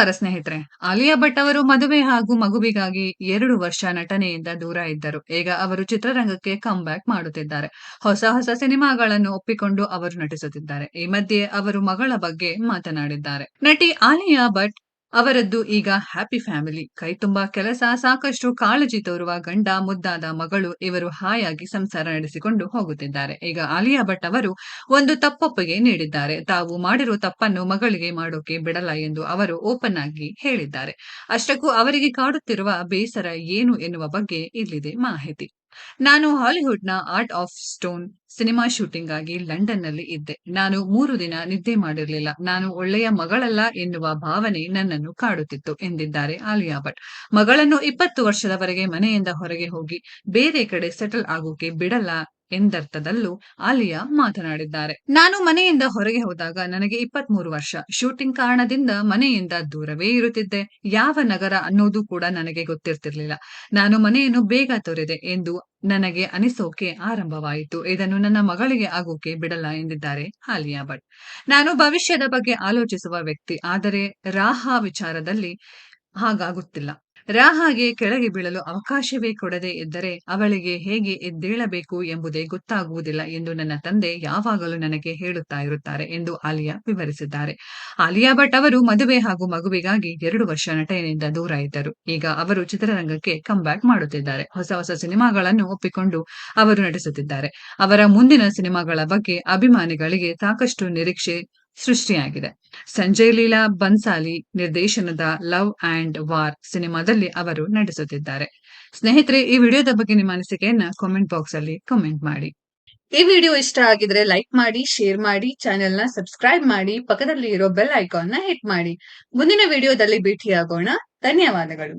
ನಮಸ್ಕಾರ ಸ್ನೇಹಿತರೆ. ಆಲಿಯಾ ಭಟ್ ಅವರು ಮದುವೆ ಹಾಗೂ ಮಗುವಿಗಾಗಿ ಎರಡು ವರ್ಷ ನಟನೆಯಿಂದ ದೂರ ಇದ್ದರು. ಈಗ ಅವರು ಚಿತ್ರರಂಗಕ್ಕೆ ಕಮ್ ಬ್ಯಾಕ್ ಮಾಡುತ್ತಿದ್ದಾರೆ. ಹೊಸ ಹೊಸ ಸಿನಿಮಾಗಳನ್ನು ಒಪ್ಪಿಕೊಂಡು ಅವರು ನಟಿಸುತ್ತಿದ್ದಾರೆ. ಈ ಮಧ್ಯೆ ಅವರು ಮಗಳ ಬಗ್ಗೆ ಮಾತನಾಡಿದ್ದಾರೆ. ನಟಿ ಆಲಿಯಾ ಭಟ್ ಅವರದ್ದು ಈಗ ಹ್ಯಾಪಿ ಫ್ಯಾಮಿಲಿ. ಕೈ ತುಂಬಾ ಕೆಲಸ, ಸಾಕಷ್ಟು ಕಾಳಜಿ ತೋರುವ ಗಂಡ, ಮುದ್ದಾದ ಮಗಳು ಇವರು ಹಾಯಾಗಿ ಸಂಸಾರ ನಡೆಸಿಕೊಂಡು ಹೋಗುತ್ತಿದ್ದಾರೆ. ಈಗ ಆಲಿಯಾ ಭಟ್ ಅವರು ಒಂದು ತಪ್ಪೊಪ್ಪಿಗೆ ನೀಡಿದ್ದಾರೆ. ತಾವು ಮಾಡಿರೋ ತಪ್ಪನ್ನು ಮಗಳಿಗೆ ಮಾಡೋಕೆ ಬಿಡಲ್ಲ ಎಂದು ಅವರು ಓಪನ್ ಆಗಿ ಹೇಳಿದ್ದಾರೆ. ಅಷ್ಟಕ್ಕೂ ಅವರಿಗೆ ಕಾಡುತ್ತಿರುವ ಬೇಸರ ಏನು ಎನ್ನುವ ಬಗ್ಗೆ ಇಲ್ಲಿದೆ ಮಾಹಿತಿ. ನಾನು ಹಾಲಿವುಡ್ನ art of stone cinema shooting ಆಗಿ ಲಂಡನ್ನಲ್ಲಿ ಇದ್ದೆ. ನಾನು ಮೂರು ದಿನ ನಿದ್ದೆ ಮಾಡಿರಲಿಲ್ಲ. ನಾನು ಒಳ್ಳೆಯ ಮಗಳಲ್ಲ ಎನ್ನುವ ಭಾವನೆ ನನ್ನನ್ನು ಕಾಡುತ್ತಿತ್ತು, ಎಂದಿದ್ದಾರೆ ಆಲಿಯಾ ಭಟ್. ಮಗಳನ್ನು ಇಪ್ಪತ್ತು ವರ್ಷದವರೆಗೆ ಮನೆಯಿಂದ ಹೊರಗೆ ಹೋಗಿ ಬೇರೆ ಕಡೆ ಸೆಟಲ್ ಆಗೋಕೆ ಬಿಡಲ್ಲ ಎಂದರ್ಥದಲ್ಲೂ ಆಲಿಯಾ ಮಾತನಾಡಿದ್ದಾರೆ. ನಾನು ಮನೆಯಿಂದ ಹೊರಗೆ ಹೋದಾಗ ನನಗೆ ಇಪ್ಪತ್ಮೂರು ವರ್ಷ. ಶೂಟಿಂಗ್ ಕಾರಣದಿಂದ ಮನೆಯಿಂದ ದೂರವೇ ಇರುತ್ತಿದ್ದೆ. ಯಾವ ನಗರ ಅನ್ನೋದು ಕೂಡ ನನಗೆ ಗೊತ್ತಿರ್ತಿರ್ಲಿಲ್ಲ. ನಾನು ಮನೆಯನ್ನು ಬೇಗ ತೊರೆದೆ ಎಂದು ನನಗೆ ಅನಿಸೋಕೆ ಆರಂಭವಾಯಿತು. ಇದನ್ನು ನನ್ನ ಮಗಳಿಗೆ ಆಗೋಕೆ ಬಿಡಲ್ಲ ಎಂದಿದ್ದಾರೆ ಆಲಿಯಾ ಭಟ್. ನಾನು ಭವಿಷ್ಯದ ಬಗ್ಗೆ ಆಲೋಚಿಸುವ ವ್ಯಕ್ತಿ. ಆದರೆ ರಾಹ ವಿಚಾರದಲ್ಲಿ ಹಾಗಾಗುತ್ತಿಲ್ಲ. ರಾಹಾಗೆ ಕೆಳಗೆ ಬೀಳಲು ಅವಕಾಶವೇ ಕೊಡದೇ ಇದ್ದರೆ ಅವಳಿಗೆ ಹೇಗೆ ಎದ್ದೇಳಬೇಕು ಎಂಬುದೇ ಗೊತ್ತಾಗುವುದಿಲ್ಲ ಎಂದು ನನ್ನ ತಂದೆ ಯಾವಾಗಲೂ ನನಗೆ ಹೇಳುತ್ತಾ ಇರುತ್ತಾರೆ ಎಂದು ಆಲಿಯಾ ವಿವರಿಸಿದ್ದಾರೆ. ಆಲಿಯಾ ಭಟ್ ಅವರು ಮದುವೆ ಹಾಗೂ ಮಗುವಿಗಾಗಿ ಎರಡು ವರ್ಷ ನಟನೆಯಿಂದ ದೂರ ಇದ್ದರು. ಈಗ ಅವರು ಚಿತ್ರರಂಗಕ್ಕೆ ಕಂಬ್ಯಾಕ್ ಬ್ಯಾಕ್ ಮಾಡುತ್ತಿದ್ದಾರೆ. ಹೊಸ ಹೊಸ ಸಿನಿಮಾಗಳನ್ನು ಒಪ್ಪಿಕೊಂಡು ಅವರು ನಟಿಸುತ್ತಿದ್ದಾರೆ. ಅವರ ಮುಂದಿನ ಸಿನಿಮಾಗಳ ಬಗ್ಗೆ ಅಭಿಮಾನಿಗಳಿಗೆ ಸಾಕಷ್ಟು ನಿರೀಕ್ಷೆ ಸೃಷ್ಟಿಯಾಗಿದೆ. ಸಂಜಯ್ ಲೀಲಾ ಬನ್ಸಾಲಿ ನಿರ್ದೇಶನದ ಲವ್ ಅಂಡ್ ವಾರ್ ಸಿನಿಮಾದಲ್ಲಿ ಅವರು ನಟಿಸುತ್ತಿದ್ದಾರೆ. ಸ್ನೇಹಿತರೆ, ಈ ವಿಡಿಯೋದ ಬಗ್ಗೆ ನಿಮ್ಮ ಅನಿಸಿಕೆಯನ್ನ ಕಾಮೆಂಟ್ ಬಾಕ್ಸ್ ಅಲ್ಲಿ ಕಾಮೆಂಟ್ ಮಾಡಿ. ಈ ವಿಡಿಯೋ ಇಷ್ಟ ಆಗಿದ್ರೆ ಲೈಕ್ ಮಾಡಿ ಶೇರ್ ಮಾಡಿ ಚಾನೆಲ್ನ ಸಬ್ಸ್ಕ್ರೈಬ್ ಮಾಡಿ ಪಕ್ಕದಲ್ಲಿ ಇರೋ ಬೆಲ್ ಐಕಾನ್ನ ಹಿಟ್ ಮಾಡಿ. ಮುಂದಿನ ವಿಡಿಯೋದಲ್ಲಿ ಭೇಟಿಯಾಗೋಣ. ಧನ್ಯವಾದಗಳು.